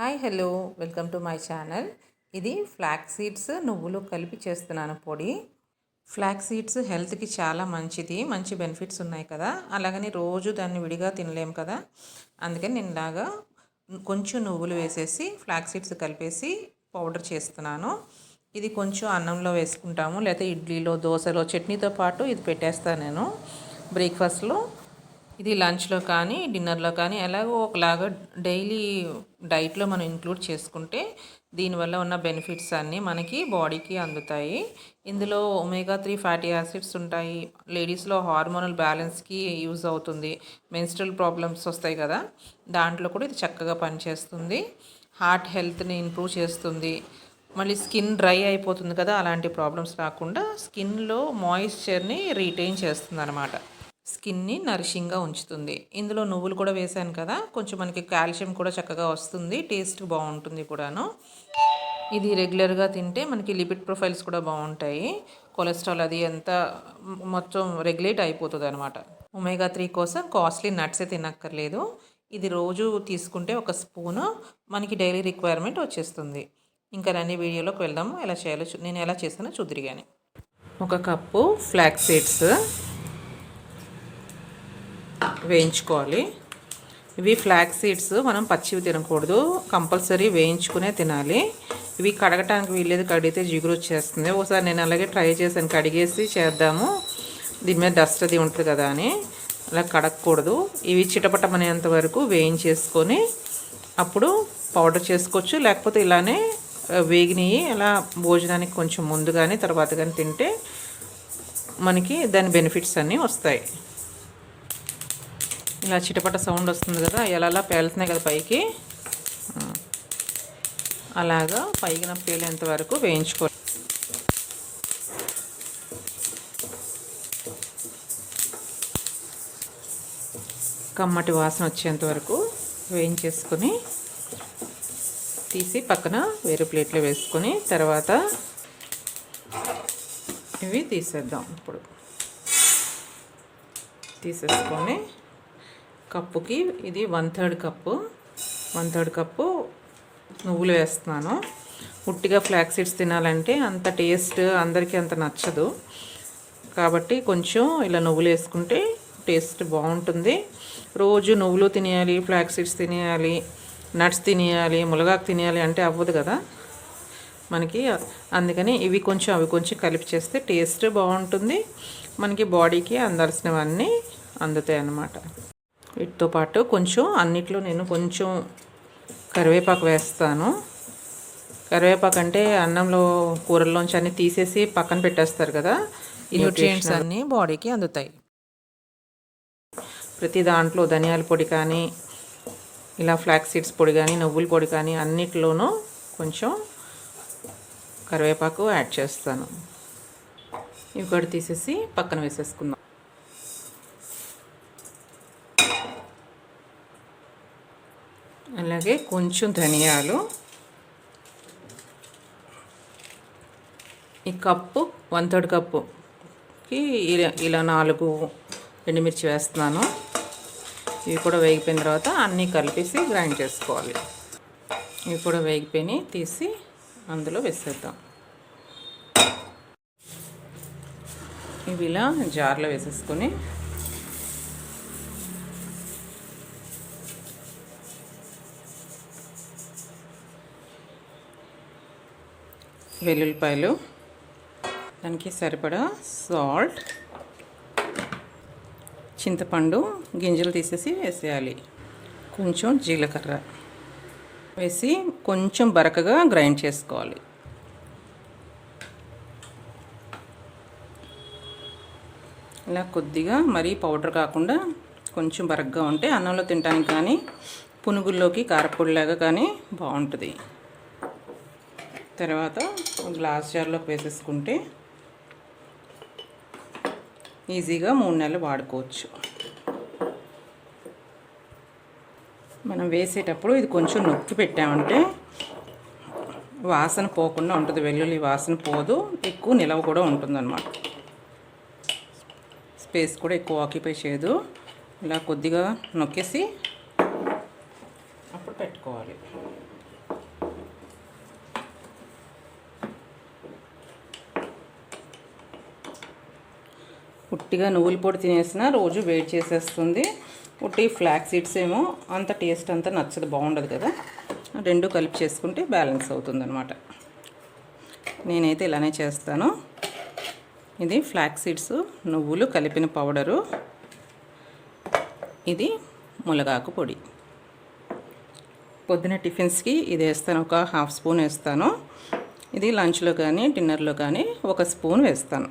Hi hello welcome to my channel. ఇది flax seeds నువ్వులు కలిపి చేస్తున్నాను పొడి. ఫ్లాక్ సీడ్స్ హెల్త్కి చాలా మంచిది మంచి బెనిఫిట్స్ ఉన్నాయి కదా. అలాగని రోజు దాన్ని విడిగా తినలేము కదా. అందుకని నేను ఇలాగా కొంచెం నువ్వులు వేసేసి ఫ్లాక్ సీడ్స్ కలిపేసి పౌడర్ చేస్తున్నాను. ఇది కొంచెం అన్నంలో వేసుకుంటాము లేకపోతే ఇడ్లీలో దోశలో చట్నీతో పాటు ఇది పెట్టేస్తాను నేను బ్రేక్ఫాస్ట్లో. ఇది లంచ్లో కానీ డిన్నర్లో కానీ ఎలాగో ఒకలాగా డైలీ డైట్లో మనం ఇంక్లూడ్ చేసుకుంటే దీనివల్ల ఉన్న బెనిఫిట్స్ అన్నీ మనకి బాడీకి అందుతాయి. ఇందులో ఒమేగా త్రీ ఫ్యాటీ యాసిడ్స్ ఉంటాయి. లేడీస్లో హార్మోనల్ బ్యాలెన్స్కి యూజ్ అవుతుంది. మెన్స్ట్రల్ ప్రాబ్లమ్స్ వస్తాయి కదా దాంట్లో కూడా ఇది చక్కగా పనిచేస్తుంది. హార్ట్ హెల్త్ని ఇంప్రూవ్ చేస్తుంది. మళ్ళీ స్కిన్ డ్రై అయిపోతుంది కదా అలాంటి ప్రాబ్లమ్స్ రాకుండా స్కిన్లో మాయిశ్చర్ని రీటైన్ చేస్తుంది అనమాట స్కిన్ని నరిషింగ్గా ఉంచుతుంది. ఇందులో నువ్వులు కూడా వేసాను కదా కొంచెం మనకి కాల్షియం కూడా చక్కగా వస్తుంది టేస్ట్ బాగుంటుంది కూడాను. ఇది రెగ్యులర్గా తింటే మనకి లిపిడ్ ప్రొఫైల్స్ కూడా బాగుంటాయి. కొలెస్ట్రాల్ అది ఎంత మొత్తం రెగ్యులేట్ అయిపోతుంది అనమాట ఒమేగా త్రీ కోసం కాస్ట్లీ నట్సే తినక్కర్లేదు. ఇది రోజు తీసుకుంటే ఒక స్పూను మనకి డైలీ రిక్వైర్మెంట్ వచ్చేస్తుంది. ఇంకా అన్ని వీడియోలోకి వెళ్దాము ఎలా చేయాలో నేను ఎలా చేస్తానో చూద్దరు కానీ ఒక కప్పు ఫ్లాక్ సీడ్స్. వేయించుకోవాలి. ఇవి ఫ్లాగ్ సీడ్స్ మనం పచ్చివి తినకూడదు. కంపల్సరీ వేయించుకునే తినాలి. ఇవి కడగటానికి వీల్లేదు కడిగితే జిగురు వచ్చేస్తుంది. ఒకసారి నేను అలాగే ట్రై చేశాను కడిగేసి చేద్దాము. దీని మీద డస్ట్ అది ఉంటుంది కదా అని. అలా కడగకూడదు. ఇవి చిటపటమనేంత వరకు వేయించేసుకొని అప్పుడు పౌడర్ చేసుకోవచ్చు. లేకపోతే ఇలానే వేగినవి అలా భోజనానికి కొంచెం ముందు కానీ తర్వాత కానీ తింటే మనకి దాని బెనిఫిట్స్ అన్నీ వస్తాయి. ఇలా చిటపట సౌండ్ వస్తుంది కదా ఎలా పేలుతున్నాయి కదా పైకి. అలాగా పైకిన పేలేంత వరకు వేయించుకో. కమ్మటి వాసన వచ్చేంత వరకు వేయించేసుకొని తీసి పక్కన వేరే ప్లేట్లో వేసుకొని తర్వాత ఇవి తీసేద్దాం ఇప్పుడు. తీసేసుకొని కప్పుకి ఇది one third cup. One third cup నువ్వులు వేస్తున్నాను. ఉట్టిగా ఫ్లాక్ సీడ్స్ తినాలంటే అంత టేస్ట్ అందరికీ అంత నచ్చదు. కాబట్టి కొంచెం ఇలా నువ్వులు వేసుకుంటే టేస్ట్ బాగుంటుంది. రోజు నువ్వులు తినేయాలి ఫ్లాక్ సీడ్స్ తినేయాలి నట్స్ తినేయాలి ములగాకు తినేయాలి అంటే అవ్వదు కదా. మనకి అందుకని ఇవి కొంచెం అవి కొంచెం కలిపి చేస్తే టేస్ట్ బాగుంటుంది. మనకి బాడీకి అందాల్సినవన్నీ అందుతాయి అన్నమాట. వీటితో పాటు కొంచెం అన్నిట్లో నేను కొంచెం కరివేపాకు వేస్తాను. కరివేపాకు అంటే అన్నంలో కూరల్లోంచి అన్నీ తీసేసి పక్కన పెట్టేస్తారు కదా ఈ న్యూట్రియంట్స్ అన్నీ బాడీకి అందుతాయి. ప్రతి దాంట్లో ధనియాల పొడి కానీ ఇలా ఫ్లాక్ సీడ్స్ పొడి కానీ నువ్వుల పొడి కానీ అన్నిట్లోనూ కొంచెం కరివేపాకు యాడ్ చేస్తాను. ఇవి కూడా తీసేసి పక్కన వేసేసుకుందాం. అలాగే కొంచెం ధనియాలు. ఈ కప్పు వన్ థర్డ్ కప్పుకి ఇలా ఇలా నాలుగు ఎండుమిర్చి వేస్తున్నాను. ఇవి కూడా వేగిపోయిన తర్వాత అన్నీ కలిపేసి గ్రైండ్ చేసుకోవాలి. ఇవి కూడా వేగిపోయి తీసి అందులో వేసేద్దాం. ఇవి ఇలా జార్లో వేసేసుకొని వెల్లుల్లిపాయలు. దానికి సరిపడా సాల్ట్. చింతపండు గింజలు తీసేసి వేసేయాలి. కొంచెం జీలకర్ర వేసి కొంచెం బరకగా గ్రైండ్ చేసుకోవాలి. ఇలా కొద్దిగా మరీ పౌడర్ కాకుండా కొంచెం బరగ్గా ఉంటే అన్నంలో తినడానికి కానీ పునుగుల్లోకి కారపొడిలాగా కానీ బాగుంటుంది. తర్వాత గ్లాస్ జార్లోకి వేసేసుకుంటే ఈజీగా మూడు నెలలు వాడుకోవచ్చు. మనం వేసేటప్పుడు ఇది కొంచెం నొక్కి పెట్టామంటే వాసన పోకుండా ఉంటుంది. వెల్లుల్లి వాసన పోదు. ఎక్కువ నిలవ కూడా ఉంటుందన్నమాట. స్పేస్ కూడా ఎక్కువ ఆక్యుపై చేయదు. ఇలా కొద్దిగా నొక్కేసి అప్పుడు పెట్టుకోవాలి. ఉట్టిగా నువ్వుల పొడి తినేసిన రోజు వేడి చేసేస్తుంది. ఉట్టి ఫ్లాక్ సీడ్స్ ఏమో అంత టేస్ట్ అంతా నచ్చదు బాగుండదు కదా. రెండు కలిపి చేసుకుంటే బ్యాలెన్స్ అవుతుంది అనమాట నేనైతే ఇలానే చేస్తాను. ఇది ఫ్లాక్ సీడ్స్ నువ్వులు కలిపిన పౌడరు. ఇది మునగాకు పొడి. పొద్దున టిఫిన్స్కి ఇది వేస్తాను ఒక హాఫ్ స్పూన్ వేస్తాను. ఇది లంచ్లో కానీ డిన్నర్లో కానీ ఒక స్పూన్ వేస్తాను.